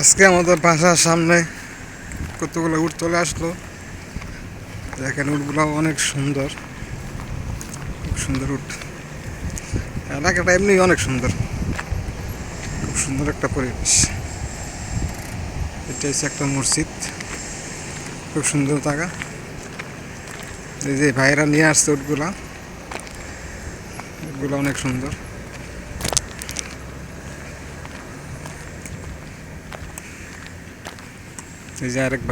আজকে আমাদের বাসার সামনে কতগুলো উট চলে আসলো। দেখেন উটগুলো অনেক সুন্দর। খুব সুন্দর উট। এলাকাটা এমনি অনেক সুন্দর। খুব সুন্দর একটা পরিবেশ। এটা হচ্ছে একটা মসজিদ। খুব সুন্দর জায়গা। এই যে ভাইরা নিয়ে আসছে উটগুলা। উটগুলো অনেক সুন্দর। এই যে আরেক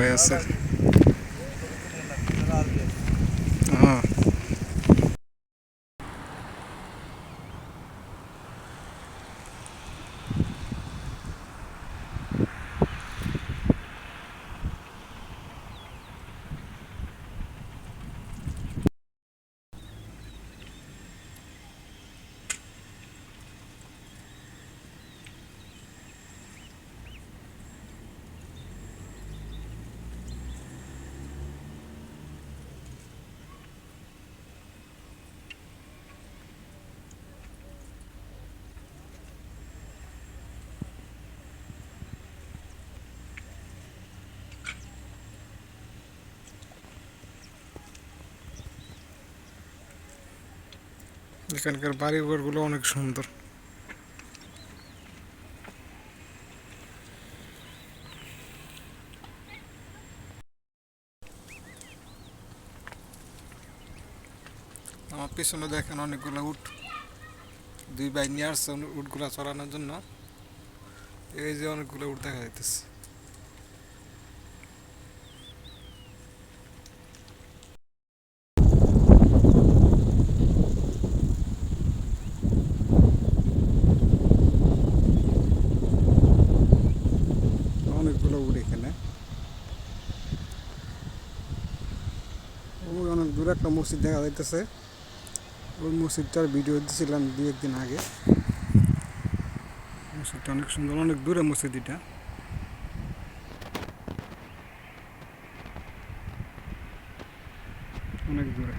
এখানকার বাড়ি ঘরগুলো অনেক সুন্দর। আমার পিছনে দেখেন অনেকগুলো উট। দুই ভাই নিয়ে আসছে উটগুলা চড়ানোর জন্য। এই যে অনেকগুলো উট দেখা যাইতেছে অনেকগুলো উট এখানে ওই অনেক দূরে একটা মসজিদ দেখা যাইতেছে। ওই মসজিদটার ভিডিও দিয়েছিলাম দু একদিন আগে। মসজিদটা অনেক সুন্দর, অনেক দূরে মসজিদটা অনেক দূরে।